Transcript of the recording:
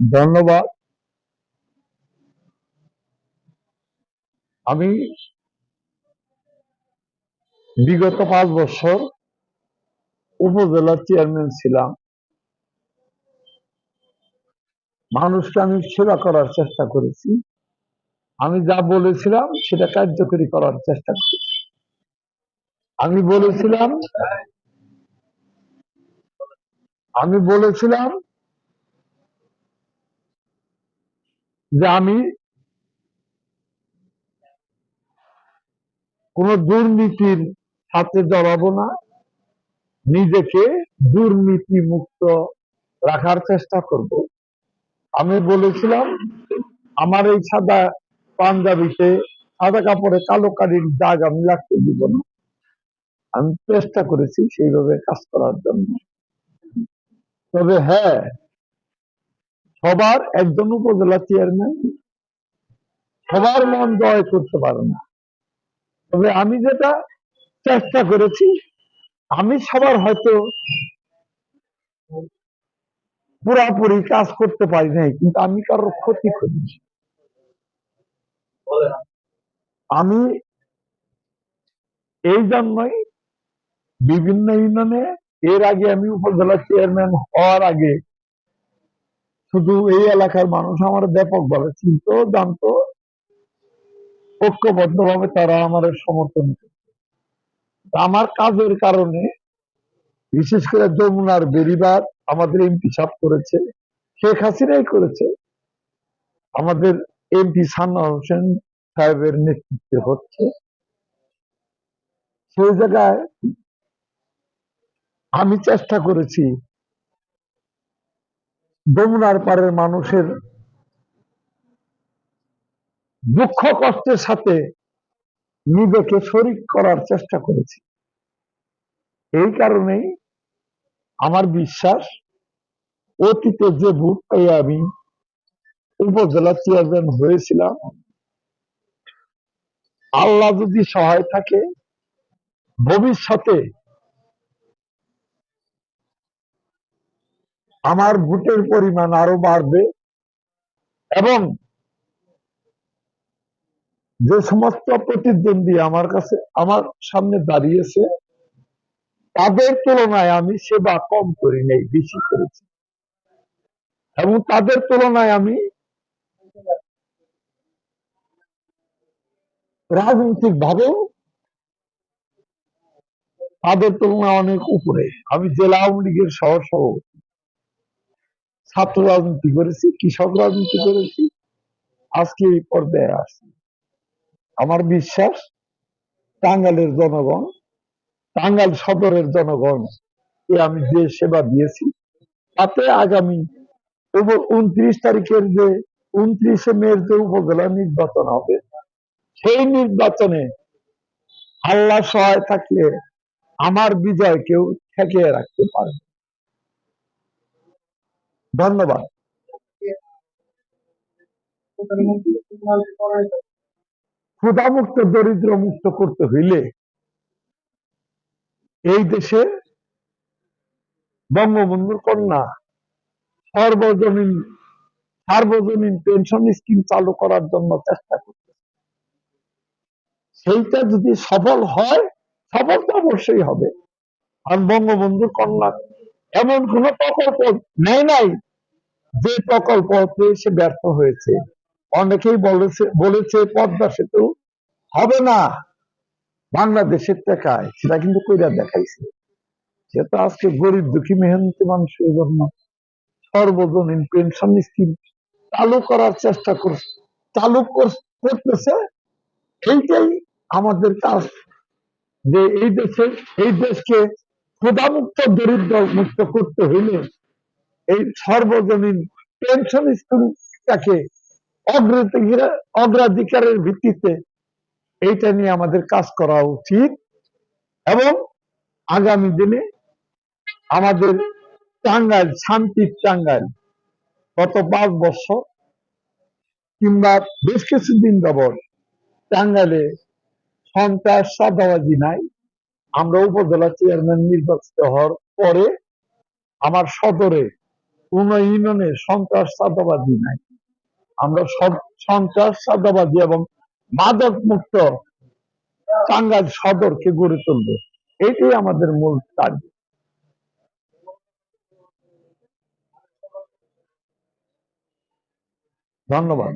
ধন্যবাদ। আমি বিগত পাঁচ বছর উপজেলার চেয়ারম্যান ছিলাম। মানুষকে আমি সেবা করার চেষ্টা করেছি। আমি যা বলেছিলাম সেটা কার্যকরী করার চেষ্টা করেছি। আমি বলেছিলাম আমি বলেছিলাম যে আমি কোন দুর্নীতির সাথে জড়াবো না। নিজেকে দুর্নীতি মুক্ত রাখার চেষ্টা করব। আমি বলেছিলাম, আমার এই সাদা পাঞ্জাবিতে সাদা কাপড়ে কালো কালির দাগ আমি লাগতে দিব না। আমি চেষ্টা করেছি সেইভাবে কাজ করার জন্য। তবে হ্যাঁ সবার একজন উপজেলা চেয়ারম্যান সবার মন জয় করতে পারে না। তবে আমি যেটা চেষ্টা করেছি, আমি সবার হয়তো পুরাপুরি কাজ করতে পারি নাই, কিন্তু আমি কারোর ক্ষতি করেছি আমি এই জন্যই বিভিন্ন ইউনিয়নে এর আগে আমি উপজেলা চেয়ারম্যান হওয়ার আগে শুধু এই এলাকার মানুষ আমার ব্যাপকভাবে চিনত, জানতো, ঐক্যবদ্ধভাবে তারা আমার সমর্থন আমার কাজের কারণে বিশেষ করে যমুনার বেরিবার আমাদের এমপি সাপ করেছে, শেখ হাসিনাই করেছে। আমাদের এমপি সান্না হোসেন সাহেবের নেতৃত্বে হচ্ছে। সেই জায়গায় আমি চেষ্টা করেছি। যমুনার পাড়ের মানুষের দুঃখ কষ্টের সাথে নিজেকে শরিক করার চেষ্টা করেছি। এই কারণেই আমার বিশ্বাস, অতীতে যে ভোট পেয়ে আমি উপজেলা চেয়ারম্যান হয়েছিলাম, আল্লাহ যদি সহায় থাকে, ভবিষ্যতে আমার ভোটের পরিমাণ আরও বাড়বে এবং যে সমস্ত প্রতিদ্বন্দ্বী আমার কাছে, আমার সামনে দাঁড়িয়েছে, তাদের তুলনায় আমি সেবা কম করি নাই, বেশি করেছি। এবং তাদের তুলনায় আমি রাজনৈতিক ভাবেও তাদের তুলনায় অনেক উপরে। আমি জেলা আওয়ামী লীগের সহ সভাপতি ছাত্র রাজনীতি করেছি, কৃষক রাজনীতি করেছি, আজকে এই পর্যায়ে আসছি আমার বিশ্বাস, টাঙ্গালের জনগণ টাঙ্গাল সদরের জনগণ আমি যে সেবা দিয়েছি, তাতে আগামী উনত্রিশ তারিখের যে উনত্রিশে মের যে উপজেলা নির্বাচন হবে, সেই নির্বাচনে আল্লাহ সহায় থাকলে আমার বিজয় কেউ ঠেকিয়ে রাখতে পারে ধন্যবাদ। ক্ষুধামুক্ত দরিদ্র মুক্ত করতে হইলে এই দেশে বঙ্গবন্ধুর কন্যা সর্বজনীন, সার্বজনীন পেনশন স্কিম চালু করার জন্য চেষ্টা করতে সেইটা যদি সফল হয়, সফল তো অবশ্যই হবে। আর বঙ্গবন্ধুর কন্যা এমন কোন প্রকল্প নেয় নাই যে প্রকল্প সে ব্যর্থ হয়েছে, অনেকেই বলেছে বলেছে, পদ্মা সেতু হবে না। বাংলাদেশের টাকায়, সেটা কিন্তু কইরা দেখাইছে। সেটা আজকে গরিব দুঃখী মেহনতি মানুষের জন্য সর্বজনীন পেনশন স্কিম চালু করার চেষ্টা করছে, চালু করতেছে, এইটাই আমাদের কাজ। যে এই দেশে, এই দেশকে ক্ষুধামুক্ত দরিদ্র মুক্ত করতে হইলে এই সর্বজনীন পেনশন স্কিমটাকে অগ্রাধিকারের ভিত্তিতে এইটা নিয়ে আমাদের কাজ করা উচিত এবং আগামী দিনে আমাদের টাঙ্গাইল, শান্তির টাঙ্গাইল গত পাঁচ বছর কিংবা বেশ কিছুদিন যাবৎ টাঙ্গাইলে সন্ত্রাস, সাদাবাজি নাই। আমরা উপজেলা চেয়ারম্যান নির্বাচিত হওয়ার পরে আমার সদরে কোন ইউনিয়নে সন্ত্রাস নাই। আমরা সব সন্ত্রাস, চাঁদাবাজি এবং মাদক মুক্ত টাঙ্গাইল সদরকে গড়ে তুলবে। এটাই আমাদের মূল টার্গেট ধন্যবাদ।